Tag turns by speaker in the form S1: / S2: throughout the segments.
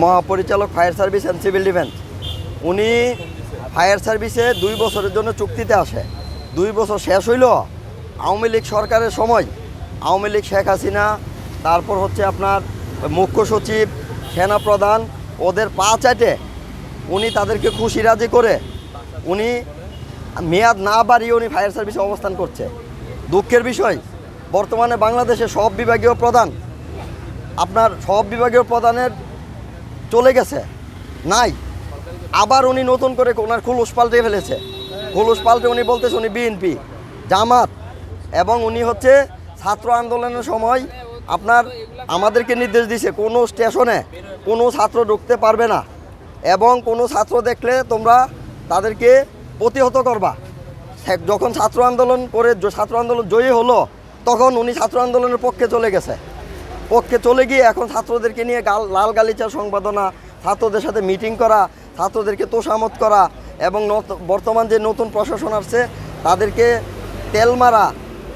S1: মহাপরিচালক fire service and civil defence. উনি fire সার্ভিসে দুই বছরের জন্য চুক্তিতে আসে। দুই বছর শেষ হইল, আওয়ামী লীগ সরকারের সময়। আওয়ামী লীগ শেখ হাসিনা, তারপর হচ্ছে আপনার মুখ্য সচিব সেনাপ্রধান ওদের পা চাটে উনি তাদেরকে খুশি রাজি করে উনি মেয়াদ না বাড়িয়ে উনি ফায়ার সার্ভিসে অবস্থান করছে। দুঃখের বিষয়, বর্তমানে বাংলাদেশে সব বিভাগীয় প্রধান, আপনার সব বিভাগীয় প্রধানের চলে গেছে, নাই। আবার উনি নতুন করে ওনার খুলুস পাল্টে ফেলেছে। খুলুস পাল্টে উনি বলতেছে উনি বিএনপি, জামাত, এবং উনি হচ্ছে ছাত্র আন্দোলনের সময় আপনার আমাদেরকে নির্দেশ দিছে, কোনো স্টেশনে কোনো ছাত্র ঢুকতে পারবে না, এবং কোনো ছাত্র দেখলে তোমরা তাদেরকে প্রতিহত করবা। যখন ছাত্র আন্দোলন করে ছাত্র আন্দোলন জয়ী হলো, তখন উনি ছাত্র আন্দোলনের পক্ষে চলে গেছে। পক্ষে চলে গিয়ে এখন ছাত্রদেরকে নিয়ে গাল লাল গালিচার সংবাদনা, ছাত্রদের সাথে মিটিং করা, ছাত্রদেরকে তোষামত করা এবং বর্তমান যে নতুন প্রশাসন আসছে, তাদেরকে তেল মারা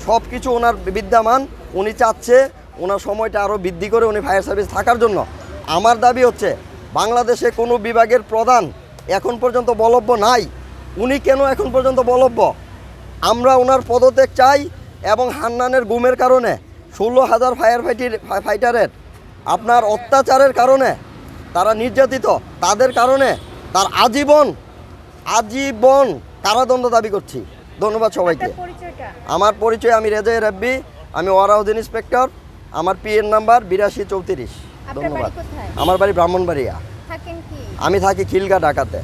S1: সব কিছু ওনার বিদ্যমান। উনি চাচ্ছে ওনার সময়টা আরও বৃদ্ধি করে উনি ফায়ার সার্ভিস থাকার জন্য। আমার দাবি হচ্ছে, বাংলাদেশে কোনো বিভাগের প্রধান এখন পর্যন্ত বলব্য নাই। উনি কেন এখন পর্যন্ত বলব্য? আমরা ওনার পদত্যাগ চাই এবং হান্নানের গুমের কারণে ষোলো হাজার ফায়ার ফাইটির ফাইটারের আপনার অত্যাচারের কারণে তারা নির্যাতিত তাদের কারণে তার আজীবন আজীবন কারাদণ্ড দাবি করছি। ধন্যবাদ সবাইকে। আমার পরিচয় আমি রেজাই রাব্বি আমি ওয়ারাউদ্দিন ইন্সপেক্টর আমার পিএর নাম্বার বিরাশি চৌত্রিশ। ধন্যবাদ। আমার বাড়ি ব্রাহ্মণবাড়িয়া। আমি থাকি খিলগা ঢাকাতে।